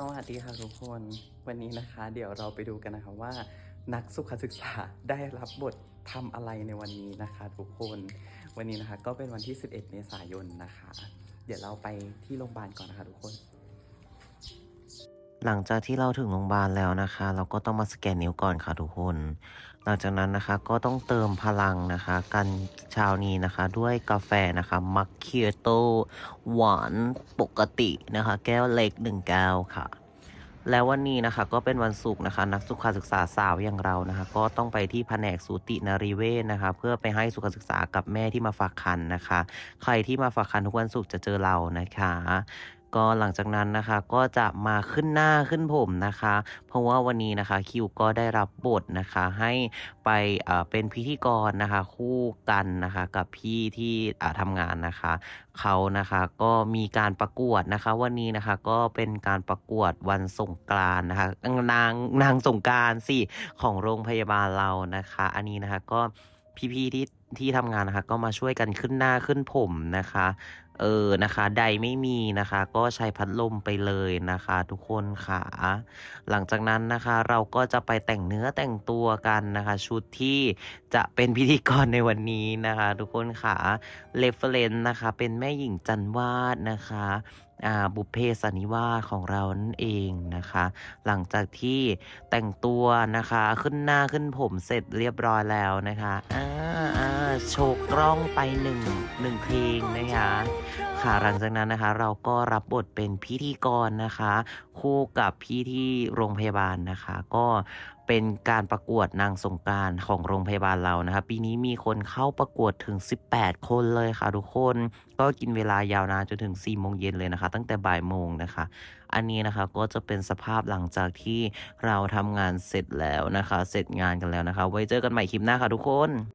สวัสดีค่ะทุกคน วันนี้นะคะ เดี๋ยวเราไปดูกันนะคะว่า นักสุขศึกษาได้รับบททำอะไรในวันนี้นะคะ ทุกคน วันนี้นะคะก็เป็นวันที่ 11 เมษายนนะคะ เดี๋ยวเราไปที่โรงพยาบาลก่อนนะคะทุกคน หลังจากที่เราถึงโรงพยาบาลแล้วนะคะ เราก็ต้องมาสแกนนิ้วก่อนค่ะทุกคน หลังจากนั้นนะคะก็ต้องเติมพลังนะคะ กันเช้านี้นะคะ ด้วยกาแฟนะคะมัคคิโตหวานปกตินะคะ แก้วเล็กหนึ่งแก้วค่ะ แล้ววันนี้นะคะก็เป็นวันศุกร์นะคะ นักสุขศึกษาสาวอย่างเรานะคะ ก็ต้องไปที่แผนกสูตินรีเวชนะคะ เพื่อไปให้สุขศึกษากับแม่ที่มาฝากคันนะคะ ใครที่มาฝากคันทุกวันศุกร์จะเจอเรานะคะ ก็หลังจากนั้นนะคะก็จะมาขึ้นหน้าขึ้นผมนะคะ เพราะว่าวันนี้นะคะคิวก็ได้รับบทนะคะให้ไปเป็นพิธีกรนะคะ คู่กันนะคะกับพี่ที่อ่าทำงานนะคะเขานะคะก็มีการประกวดนะคะ วันนี้นะคะก็เป็นการประกวดวันสงกรานนะคะนางนางสงกรารสิของโรงพยาบาลเรานะคะ อันนี้นะคะก็พี่ๆที่ที่ทำงานนะคะ ก็มาช่วยกันขึ้นหน้าขึ้นผมนะคะ เออนะคะ ใดไม่มีนะคะ ก็ใช้พัดลมไปเลยนะคะ ทุกคนค่ะ หลังจากนั้นนะคะ เราก็จะไปแต่งเนื้อแต่งตัวกันนะคะ ชุดที่จะเป็นพิธีกรในวันนี้นะคะ ทุกคนค่ะเรฟเฟรนนะคะ เป็นแม่หญิงจันวาดนะคะบุพเพสันนิวาสของเรานั่นเองนะคะ หลังจากที่แต่งตัวนะคะขึ้นหน้าขึ้นผมเสร็จเรียบร้อยแล้วนะคะอ่าอ่า โชว์กล้องไปหนึ่งหนึ่งเพลงนะคะค่ะหลังจากนั้นนะคะ เราก็รับบทเป็นพิธีกรนะคะ คู่กับพี่ที่โรงพยาบาลนะคะ ก็เป็นการประกวดนางสงการของโรงพยาบาลเรานะคะ ปีนี้มีคนเข้าประกวดถึง 18 คนเลยค่ะทุกคน ก็กินเวลายาวนานจนถึง4โมงเย็นเลยนะคะ ตั้งแต่บ่ายโมงนะคะ อันนี้นะคะก็จะเป็นสภาพหลังจากที่เราทำงานเสร็จแล้วนะคะ เสร็จงานกันแล้วนะคะ ไว้เจอกันใหม่คลิปหน้าค่ะทุกคน